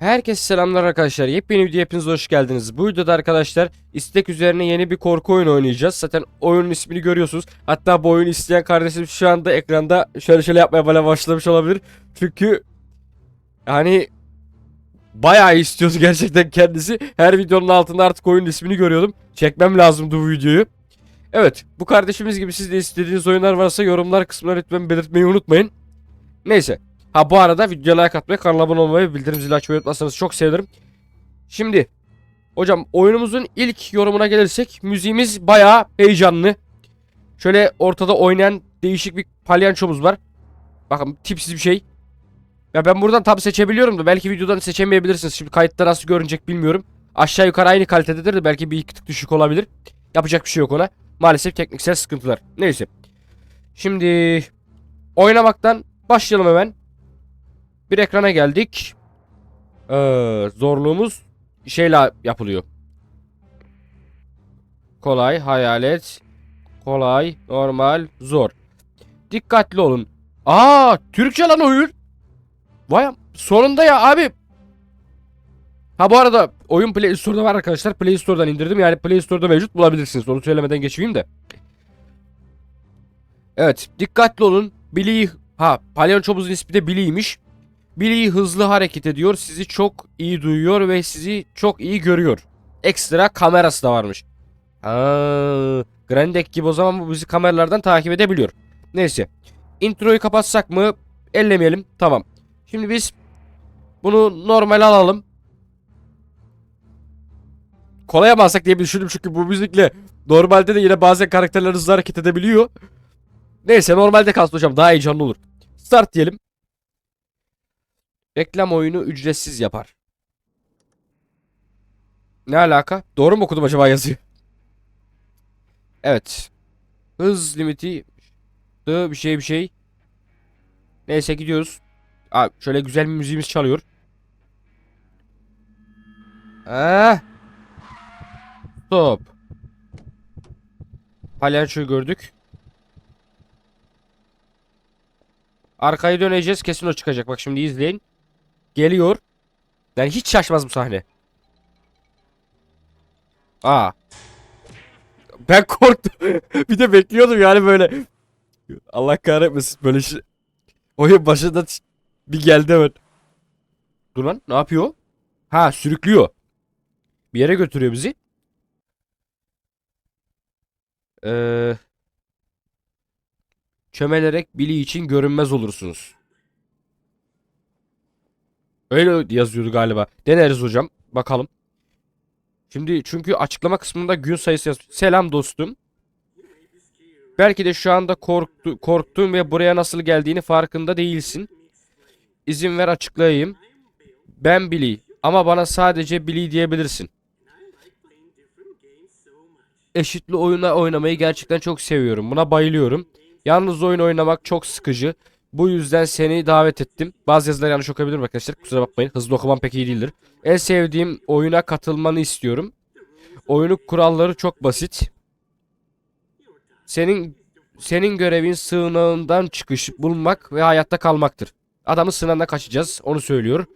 Herkese selamlar arkadaşlar. Yepyeni video hepiniz hoş geldiniz. Bu videoda arkadaşlar istek üzerine yeni bir korku oyunu oynayacağız. Zaten oyunun ismini görüyorsunuz. Hatta bu oyunu isteyen kardeşim şu anda ekranda şöyle şöyle yapmaya bana başlamış olabilir. Çünkü hani bayağı istiyordu gerçekten kendisi. Her videonun altında artık oyunun ismini görüyordum. Çekmem lazımdı bu videoyu. Evet bu kardeşimiz gibi siz de istediğiniz oyunlar varsa yorumlar kısmına lütfen belirtmeyi unutmayın. Neyse. Ha bu arada videoya like atmayı, kanala abone olmayı, bildirim zili açmayı unutmazsanız çok sevinirim. Şimdi hocam oyunumuzun ilk yorumuna gelirsek müziğimiz bayağı heyecanlı. Şöyle ortada oynayan değişik bir palyançomuz var. Bakın tipsiz bir şey. Ya ben buradan tam seçebiliyorum da belki videodan seçemeyebilirsiniz. Şimdi kayıtta nasıl görünecek bilmiyorum. Aşağı yukarı aynı kalitededir de belki bir iki tık düşük olabilir. Yapacak bir şey yok ona. Maalesef tekniksel sıkıntılar. Neyse. Şimdi oynamaktan başlayalım hemen. Bir ekrana geldik. Ee, zorluğumuz şeyle yapılıyor. Kolay, hayalet, kolay, normal, zor. Dikkatli olun. Aa, Türkçe lan oyun. Vay sonunda ya abi. Ha bu arada oyun Play Store'da var arkadaşlar. Play Store'dan indirdim. Yani Play Store'da mevcut bulabilirsiniz. Onu söylemeden geçeyim de. Evet, dikkatli olun. Billy ha palyaçomuzun ismi de Billy'ymiş. Billy hızlı hareket ediyor, sizi çok iyi duyuyor ve sizi çok iyi görüyor. Ekstra kamerası da varmış. Aa, Grandek gibi o zaman bu bizi kameralardan takip edebiliyor. Neyse. Introyu kapatsak mı? Ellemeyelim. Tamam. Şimdi biz bunu normal alalım. Kolaya mı alsak diye bir düşündüm çünkü bu müzikle normalde de yine bazen karakterler hızlı hareket edebiliyor. Neyse normalde kalsın hocam daha heyecanlı olur. Start diyelim. Reklam oyunu ücretsiz yapar. Ne alaka? Doğru mu okudum acaba yazıyı? Evet. Hız limiti bir şey bir şey. Neyse gidiyoruz. Aa, şöyle güzel bir müziğimiz çalıyor. Ah. Stop. Palyaçoyu gördük. Arkayı döneceğiz. Kesin o çıkacak. Bak şimdi izleyin. Geliyor. Yani hiç şaşmaz bu sahne. Aa. Ben korktum. bir de bekliyordum yani böyle. Allah kahretmesin böyle şey. Oyun başında bir geldi hemen. Dur lan ne yapıyor? Ha sürüklüyor. Bir yere götürüyor bizi. Ee, çömelerek Billy için görünmez olursunuz. Öyle yazıyordu galiba. Deneriz hocam. Bakalım. Şimdi çünkü açıklama kısmında gün sayısı yazıyor. Selam dostum. Belki de şu anda korktu, korktun ve buraya nasıl geldiğini farkında değilsin. İzin ver açıklayayım. Ben Billy ama bana sadece Billy diyebilirsin. Eşitli oyuna oynamayı gerçekten çok seviyorum. Buna bayılıyorum. Yalnız oyun oynamak çok sıkıcı. Bu yüzden seni davet ettim. Bazı yazılar yanlış okuyabilirim arkadaşlar. Kusura bakmayın. Hızlı okumam pek iyi değildir. En sevdiğim oyuna katılmanı istiyorum. Oyunun kuralları çok basit. Senin senin görevin sığınağından çıkış bulmak ve hayatta kalmaktır. Adamın sığınağından kaçacağız. Onu söylüyor.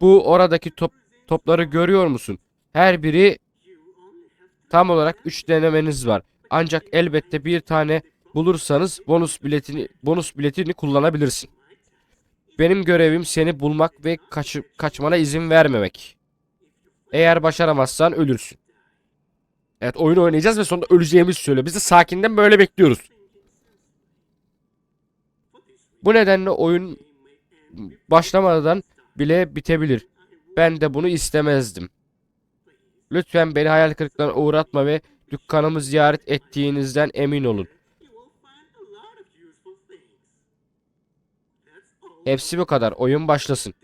Bu oradaki top, topları görüyor musun? Her biri tam olarak 3 denemeniz var. Ancak elbette bir tane bulursanız bonus biletini bonus biletini kullanabilirsin. Benim görevim seni bulmak ve kaç, kaçmana izin vermemek. Eğer başaramazsan ölürsün. Evet oyunu oynayacağız ve sonunda öleceğimizi söylüyor. Biz de sakinden böyle bekliyoruz. Bu nedenle oyun başlamadan bile bitebilir. Ben de bunu istemezdim. Lütfen beni hayal kırıklığına uğratma ve dükkanımı ziyaret ettiğinizden emin olun. Hepsi bu kadar. Oyun başlasın.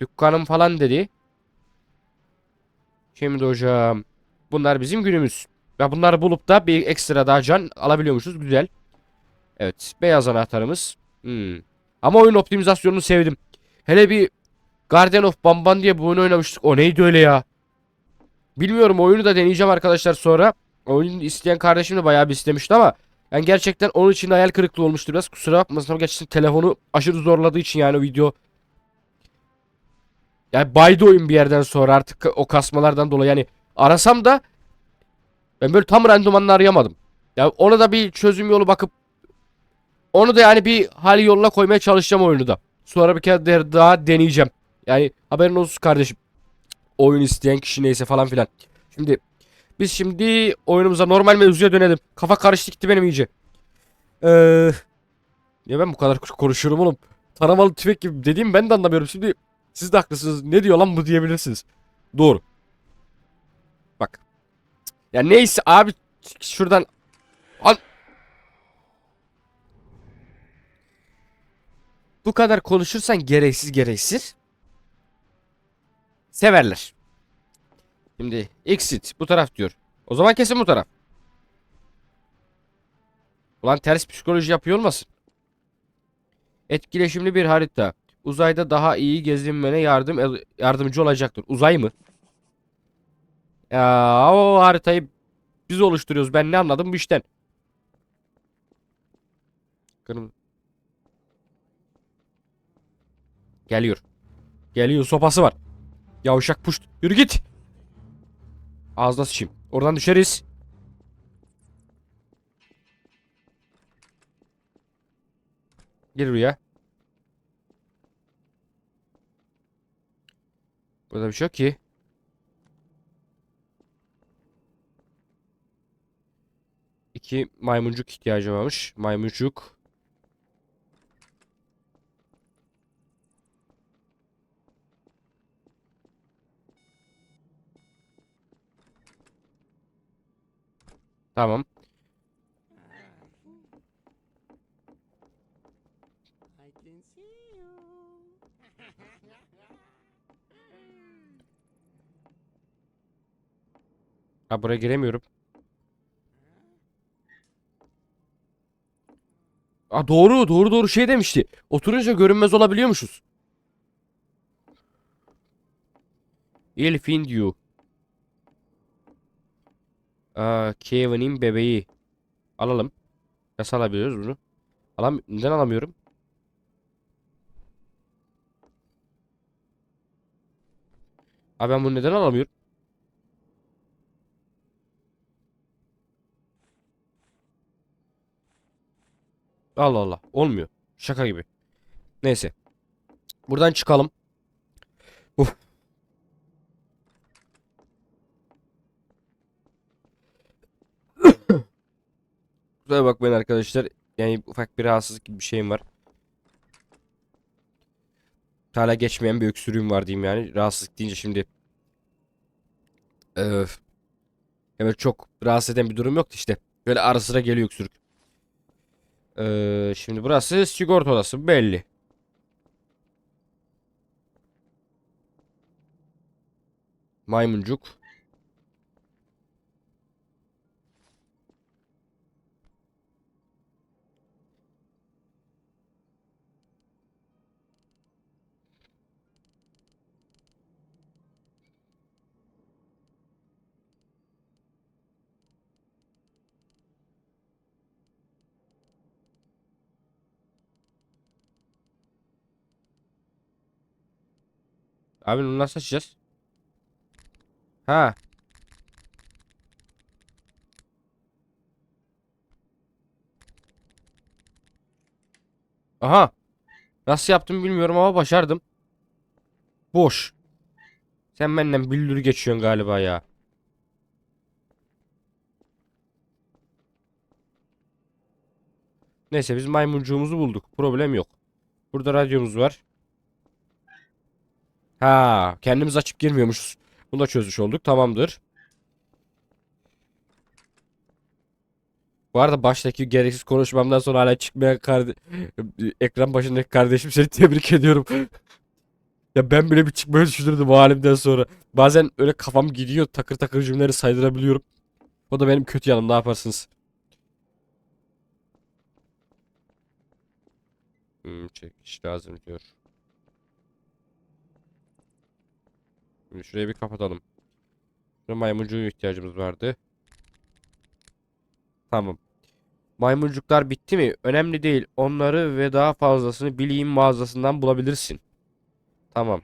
Dükkanım falan dedi. Şimdi hocam. Bunlar bizim günümüz. Ve bunları bulup da bir ekstra daha can alabiliyormuşuz. Güzel. Evet. Beyaz anahtarımız. Hmm. Ama oyun optimizasyonunu sevdim. Hele bir Guardian of Bamban diye bu oyunu oynamıştık. O neydi öyle ya? Bilmiyorum oyunu da deneyeceğim arkadaşlar sonra. Oyunu isteyen kardeşim de bayağı bir istemişti ama yani gerçekten onun için hayal kırıklığı olmuştur biraz. Kusura bakmasın ama gerçekten telefonu aşırı zorladığı için yani o video Yani baydı oyun bir yerden sonra artık o kasmalardan dolayı yani arasam da ben böyle tam randımanını arayamadım. Ya ona da bir çözüm yolu bakıp onu da yani bir hal yoluna koymaya çalışacağım oyunu da. Sonra bir kere de- daha deneyeceğim. Yani haberin olsun kardeşim. Oyun isteyen kişi neyse falan filan. Şimdi biz şimdi oyunumuza normal mevzuya dönelim. Kafa karıştı gitti benim iyice. Eee Niye ben bu kadar konuşuyorum oğlum? Taramalı tüfek gibi dediğim ben de anlamıyorum. Şimdi siz de haklısınız. Ne diyor lan bu diyebilirsiniz. Doğru. Bak. Ya neyse abi şuradan Al. Bu kadar konuşursan gereksiz gereksiz severler. Şimdi exit bu taraf diyor. O zaman kesin bu taraf. Ulan ters psikoloji yapıyor olmasın? Etkileşimli bir harita. Uzayda daha iyi gezinmene yardım yardımcı olacaktır. Uzay mı? Ya o haritayı biz oluşturuyoruz. Ben ne anladım bu işten? Kırm Geliyor. Geliyor sopası var. Yavşak puşt. Yürü git. Ağzına sıçayım. Oradan düşeriz. Gel buraya. Burada bir şey yok ki. İki maymuncuk ihtiyacı varmış. Maymuncuk. Tamam. Ha buraya giremiyorum. Aa doğru doğru doğru şey demişti. Oturunca görünmez olabiliyormuşuz. Il find you. Aa, Kevin'in bebeği. Alalım. Nasıl alabiliyoruz bunu? Alam neden alamıyorum? Abi ben bunu neden alamıyorum? Allah Allah. Olmuyor. Şaka gibi. Neyse. Buradan çıkalım. Uf. Kusura bakmayın arkadaşlar. Yani ufak bir rahatsızlık gibi bir şeyim var. Hala geçmeyen bir öksürüğüm var diyeyim yani. Rahatsızlık deyince şimdi. Öf. Evet çok rahatsız eden bir durum yoktu işte. Böyle ara sıra geliyor öksürük. Ee, şimdi burası sigorta odası belli. Maymuncuk. Abi bunu nasıl açacağız? Ha. Aha. Nasıl yaptım bilmiyorum ama başardım. Boş. Sen benden billuri geçiyorsun galiba ya. Neyse biz maymuncuğumuzu bulduk. Problem yok. Burada radyomuz var. Ha, kendimiz açıp girmiyormuşuz. Bunu da çözmüş olduk. Tamamdır. Bu arada baştaki gereksiz konuşmamdan sonra hala çıkmayan karde ekran başındaki kardeşim seni tebrik ediyorum. Ya ben bile bir çıkmayı düşünürdüm o halimden sonra. Bazen öyle kafam gidiyor takır takır cümleleri saydırabiliyorum. O da benim kötü yanım ne yaparsınız? Hmm, çekiş lazım diyor. Şimdi şurayı bir kapatalım. Şurada maymuncuğun ihtiyacımız vardı. Tamam. Maymuncuklar bitti mi? Önemli değil. Onları ve daha fazlasını bileyim mağazasından bulabilirsin. Tamam.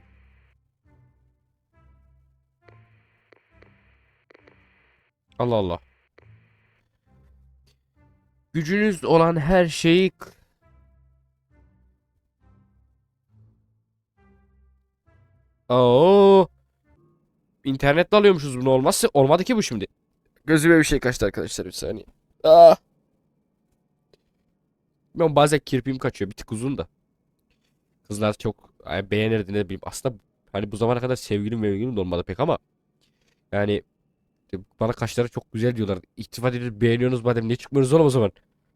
Allah Allah. Gücünüz olan her şeyi Oo. İnternetle alıyormuşuz bunu olmazsa olmadı ki bu şimdi. Gözüme bir şey kaçtı arkadaşlar bir saniye. Ah. Ben bazen kirpiğim kaçıyor bir tık uzun da. Kızlar çok ay, beğenirdi ne bileyim. Aslında hani bu zamana kadar sevgilim mevgilim de olmadı pek ama yani bana kaşları çok güzel diyorlar. İltifat edip beğeniyorsunuz madem niye çıkmıyorsunuz oğlum o zaman?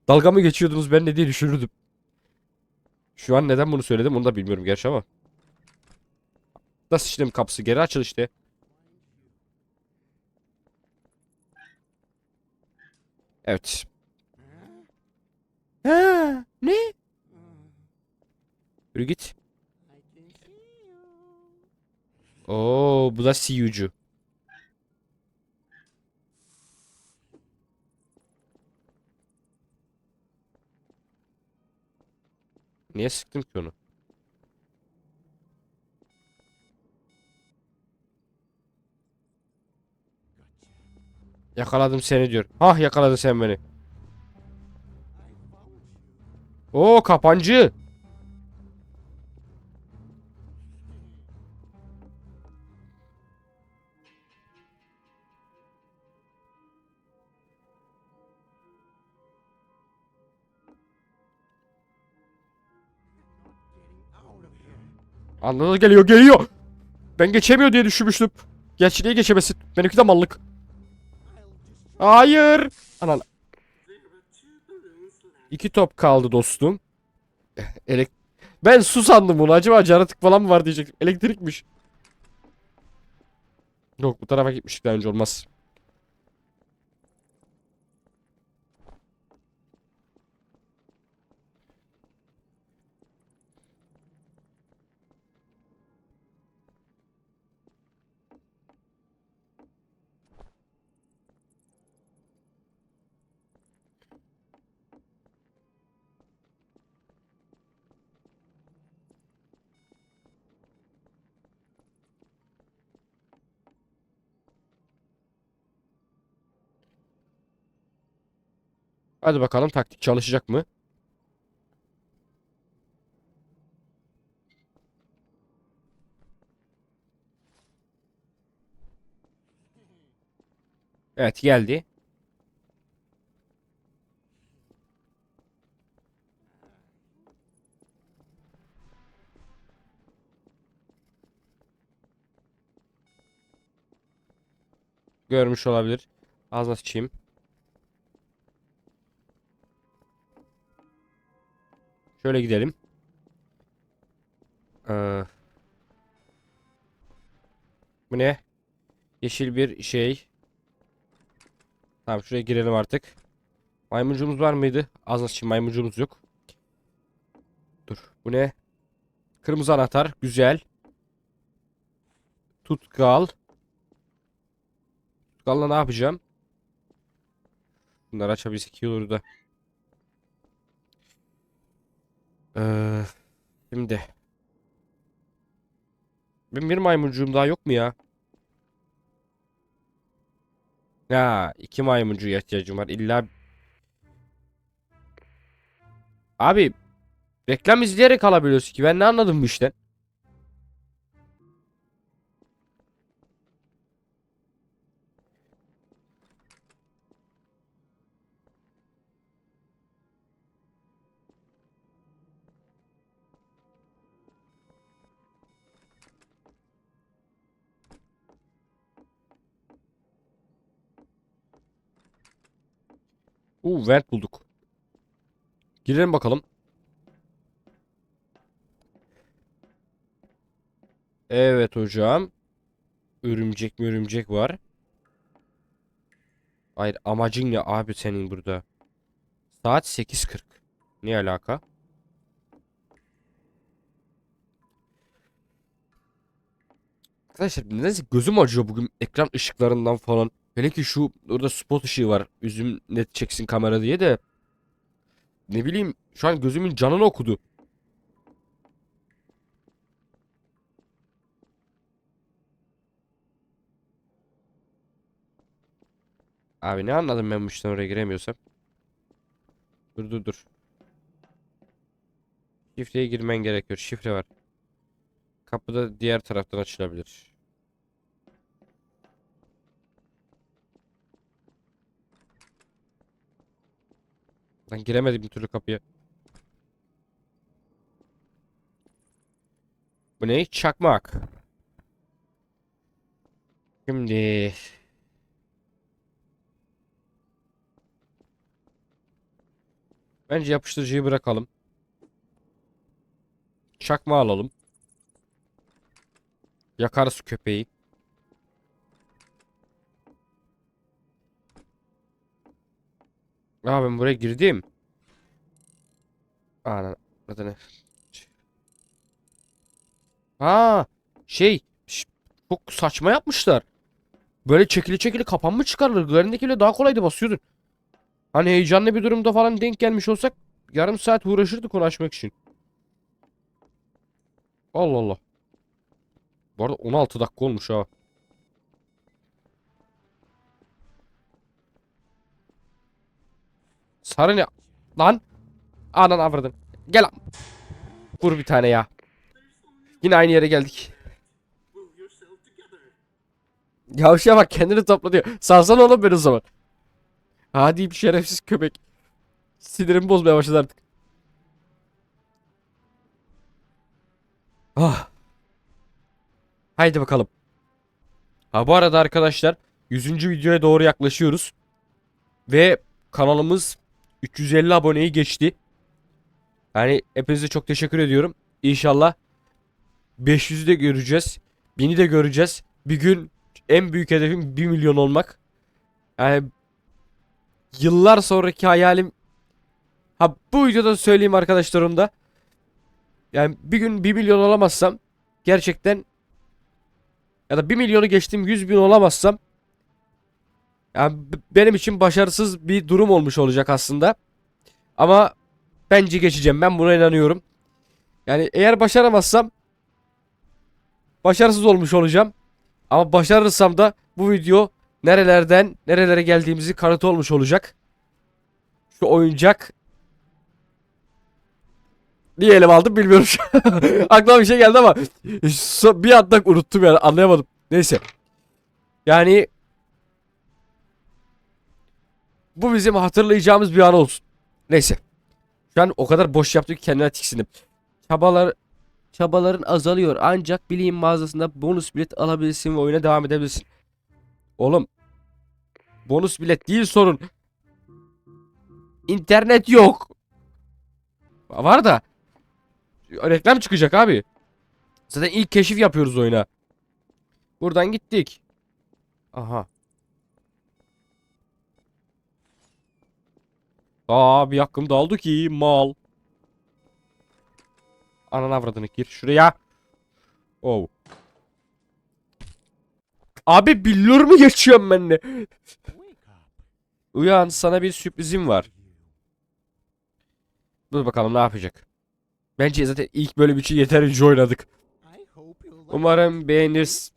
Dalga mı geçiyordunuz ben ne diye düşünürdüm. Şu an neden bunu söyledim onu da bilmiyorum gerçi ama. Nasıl işlem kapısı geri açıl işte. Evet. Ha, ne? Yürü git. Oo, bu da CU'cu. Niye sıktım ki onu? Yakaladım seni diyor. Hah yakaladın sen beni. Oo kapancı. Anladın geliyor geliyor. Ben geçemiyor diye düşünmüştüm. Gerçi niye geçemesin? Benimki de mallık. Hayır. Anan. İki top kaldı dostum. Elek ben su sandım bunu. Acaba caratık falan mı var diyecektim. Elektrikmiş. Yok bu tarafa gitmiştik önce olmaz. Hadi bakalım taktik çalışacak mı? Evet geldi. Görmüş olabilir. Ağzına sıçayım. Şöyle gidelim. Ee, bu ne? Yeşil bir şey. Tamam şuraya girelim artık. Maymuncuğumuz var mıydı? Az nasıl maymuncuğumuz yok. Dur. Bu ne? Kırmızı anahtar. Güzel. Tutkal. Tutkalla ne yapacağım? Bunları açabilsek iyi olur da. Ee, şimdi. Benim bir maymuncuğum daha yok mu ya? Ya iki maymuncuya ihtiyacım var. İlla Abi reklam izleyerek alabiliyorsun ki. Ben ne anladım bu işten? Uuu vent bulduk. Girelim bakalım. Evet hocam. Örümcek mi örümcek var. Hayır amacın ne abi senin burada? Saat 8.40. Ne alaka? Arkadaşlar nedense gözüm acıyor bugün ekran ışıklarından falan. Hele ki şu orada spot ışığı var. Üzüm net çeksin kamera diye de. Ne bileyim şu an gözümün canını okudu. Abi ne anladım ben bu işten oraya giremiyorsam. Dur dur dur. Şifreye girmen gerekiyor. Şifre var. Kapı da diğer taraftan açılabilir. Ben giremedim bir türlü kapıya. Bu ne? Çakmak. Şimdi Bence yapıştırıcıyı bırakalım. Çakma alalım. Yakarız köpeği. Aa ben buraya girdim. Ana adı ne? Ha şey çok saçma yapmışlar. Böyle çekili çekili kapan mı çıkarılır? Güvendekiyle daha kolaydı basıyordun. Hani heyecanlı bir durumda falan denk gelmiş olsak yarım saat uğraşırdık onu için. Allah Allah. Bu arada 16 dakika olmuş ha. Sarı ne? Lan. Anan avradın. Gel. Vur bir tane ya. Yine aynı yere geldik. Yavşaya bak kendini topla diyor. Salsana oğlum beni o zaman. Hadi bir şerefsiz köpek. Sinirimi bozmaya başladı artık. Ah. Haydi bakalım. Ha bu arada arkadaşlar 100. videoya doğru yaklaşıyoruz. Ve kanalımız 350 aboneyi geçti. Yani hepinize çok teşekkür ediyorum. İnşallah 500'ü de göreceğiz. 1000'i de göreceğiz. Bir gün en büyük hedefim 1 milyon olmak. Yani yıllar sonraki hayalim ha bu videoda söyleyeyim arkadaşlarım da yani bir gün 1 milyon olamazsam gerçekten ya da 1 milyonu geçtim 100 bin olamazsam yani benim için başarısız bir durum olmuş olacak aslında. Ama bence geçeceğim. Ben buna inanıyorum. Yani eğer başaramazsam başarısız olmuş olacağım. Ama başarırsam da bu video nerelerden nerelere geldiğimizi kanıtı olmuş olacak. Şu oyuncak Niye elim aldım bilmiyorum. Aklıma bir şey geldi ama bir anda unuttum yani anlayamadım. Neyse. Yani bu bizim hatırlayacağımız bir an olsun. Neyse. Şu an o kadar boş yaptık ki kendime tiksindim. Çabalar çabaların azalıyor ancak bileğin mağazasında bonus bilet alabilirsin ve oyuna devam edebilirsin. Oğlum bonus bilet değil sorun. İnternet yok. Var da reklam çıkacak abi. Zaten ilk keşif yapıyoruz oyuna. Buradan gittik. Aha. Aa bir hakkım da aldı ki mal. Ananı avradını gir şuraya. Oh. Abi billur mu geçiyorum ben de? Uyan sana bir sürprizim var. Dur bakalım ne yapacak. Bence zaten ilk bölüm için yeterince oynadık. Umarım beğenirsin.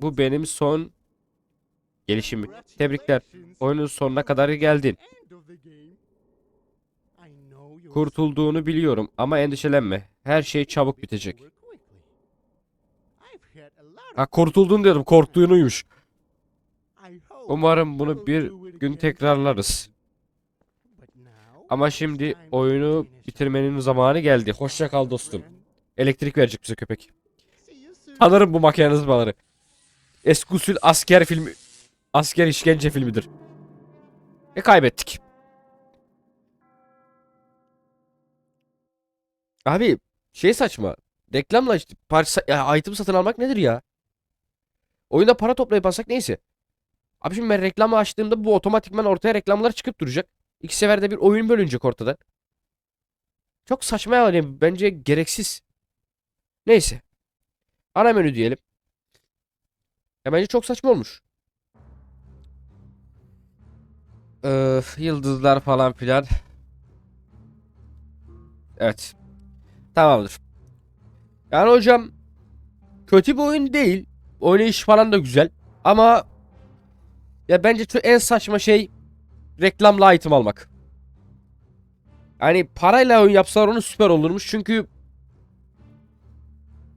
Bu benim son gelişim. Tebrikler. Oyunun sonuna kadar geldin. Kurtulduğunu biliyorum ama endişelenme. Her şey çabuk bitecek. Ha of kurtulduğunu diyordum. Korktuğunuymuş. Umarım bunu bir gün tekrarlarız. Ama şimdi oyunu bitirmenin zamanı geldi. Hoşça kal dostum. Elektrik verecek bize köpek. Tanırım bu mekanizmaları. Eski usul asker filmi asker işkence filmidir. Ve kaybettik. Abi şey saçma. Reklamla işte parça item satın almak nedir ya? Oyunda para toplayıp alsak neyse. Abi şimdi ben reklamı açtığımda bu otomatikman ortaya reklamlar çıkıp duracak. İki seferde bir oyun bölünecek ortadan. Çok saçma yani bence gereksiz. Neyse. Ana menü diyelim. Ya bence çok saçma olmuş. Öf, yıldızlar falan filan. Evet. Tamamdır. Yani hocam kötü bir oyun değil. Oynayış falan da güzel. Ama Ya bence en saçma şey reklamlı item almak. Yani parayla oyun yapsalar onu süper olurmuş çünkü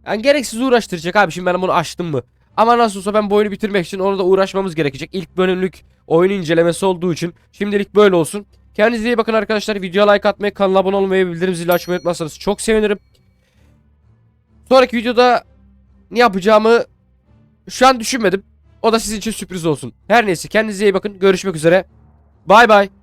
yani gereksiz uğraştıracak abi şimdi ben bunu açtım mı? Ama nasıl olsa ben bu oyunu bitirmek için onu da uğraşmamız gerekecek. İlk bölümlük oyun incelemesi olduğu için şimdilik böyle olsun. Kendinize iyi bakın arkadaşlar. Videoya like atmayı, kanala abone olmayı bildirim zili açmayı unutmazsanız çok sevinirim. Sonraki videoda ne yapacağımı şu an düşünmedim. O da sizin için sürpriz olsun. Her neyse kendinize iyi bakın. Görüşmek üzere. Bay bay.